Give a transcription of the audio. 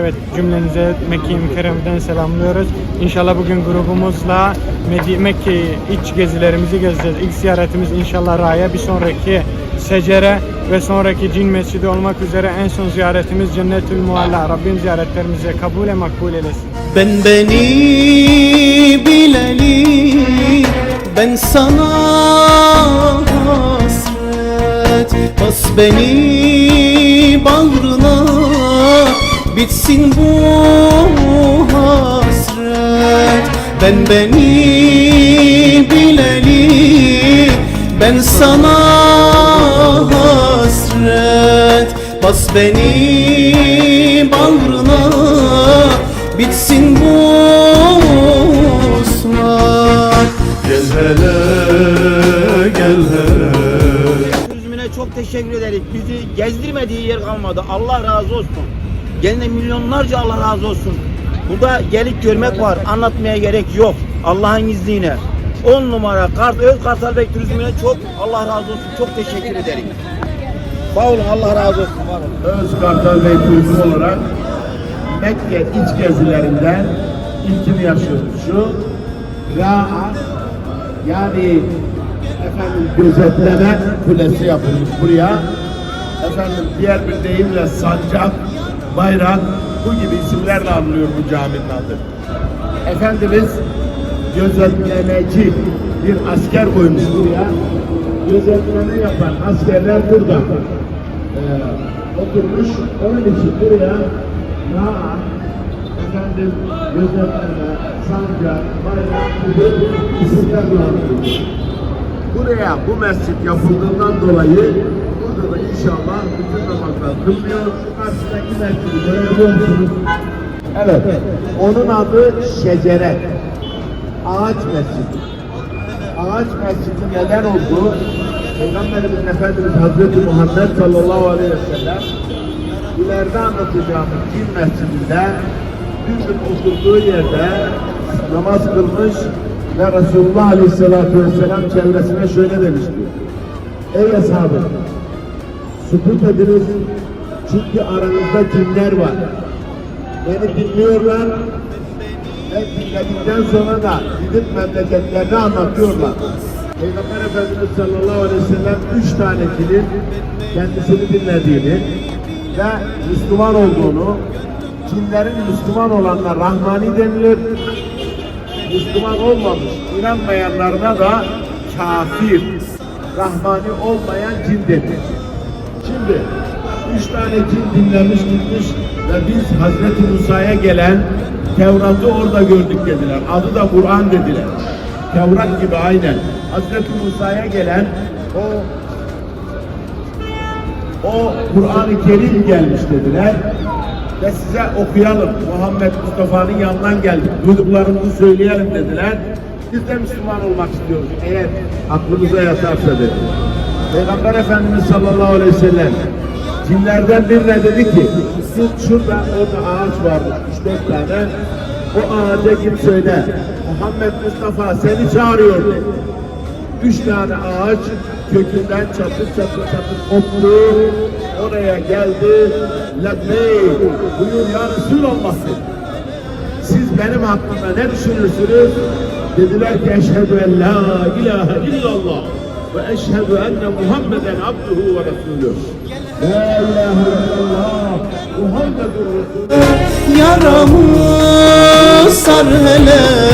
Evet cümlenize Mekke-i Mükerreme'den selamlıyoruz. İnşallah bugün grubumuzla Mekke iç gezilerimizi gezeceğiz. İlk ziyaretimiz inşallah Ra'ya, bir sonraki Secere ve sonraki Cin Mescidi olmak üzere en son ziyaretimiz Cennetül Mualla. Rabbim ziyaretlerimizi kabul ve makbul eylesin. Ben beni bileli Ben sana hasret Bas beni Bitsin bu hasret Ben beni bileli Ben sana hasret Bas beni bağrına Bitsin bu uslat Gel hele gel hele Turizmine çok teşekkür ederiz. Bizi gezdirmediği yer kalmadı. Allah razı olsun. Gene milyonlarca Allah razı olsun. Burada gelip görmek var. Anlatmaya gerek yok. Allah'ın izniyle. 10 numara Kart, Öz Kartalbek Turizmine çok Allah razı olsun. Çok teşekkür ederim. Sağ olun Allah razı olsun. Öz Kartal Bey Turizm olarak Mekke iç gezilerinden ilkini yaşıyoruz. Şu Ra'a yani efendim gözetleme kulesi yapılmış buraya. Efendim diğer bir deyimle sancak, bayrak bu gibi isimlerle anılıyor bu caminin adı. Efendimiz gözetlemeci bir asker koymuş buraya. Gözetleme yapan askerler burada e, oturmuş. Onun için buraya Ra'a, efendim gözetleme, sancak, bayrak gibi isimler kullanılıyor. Buraya bu mescit yapıldığından dolayı burada da inşallah bütün namazlar kılmıyor. Şu karşıdaki mescidi görebiliyor musunuz? Evet. Onun adı Şecere. Ağaç mescidi. Ağaç mescidi neden oldu? Peygamberimiz Efendimiz Hazreti Muhammed sallallahu aleyhi ve sellem ileride anlatacağımız cin mescidinde bir gün oturduğu yerde namaz kılmış ve Resulullah aleyhissalatü vesselam çevresine şöyle demişti. Ey ashabım sukut ediniz çünkü aranızda cinler var. Beni dinliyorlar ve dinledikten sonra da gidip memleketlerini anlatıyorlar. Peygamber Efendimiz sallallahu aleyhi ve sellem üç tane cinin kendisini dinlediğini ve Müslüman olduğunu, cinlerin Müslüman olanlar Rahmani denilir, Müslüman olmamış, inanmayanlarına da kafir, Rahmani olmayan cin denir. Şimdi üç tane cin dinlemiş gitmiş ve biz Hazreti Musa'ya gelen Tevrat'ı orada gördük dediler. Adı da Kur'an dediler. Tevrat gibi aynen. Hazreti Musa'ya gelen o o Kur'an-ı Kerim gelmiş dediler. Ve size okuyalım. Muhammed Mustafa'nın yanından geldik. Duyduklarımızı söyleyelim dediler. Biz de Müslüman olmak istiyoruz. Eğer aklımıza yatarsa dedi. Peygamber Efendimiz sallallahu aleyhi ve sellem cinlerden birine dedi ki siz şurada orada ağaç vardı. Üç dört tane. O ağaca git söyle. Muhammed Mustafa seni çağırıyor. Üç tane ağaç kökünden çatır çatır çatır koptu. Oraya geldi. Lebbey. Buyur ya Resulallah dedi. Siz benim hakkımda ne düşünürsünüz? Dediler ki eşhedü en la ilahe illallah ve eşhedü enne Muhammeden abduhu ve resulüh. La ilahe illallah Muhammedur Resulullah. Yaramı sar hele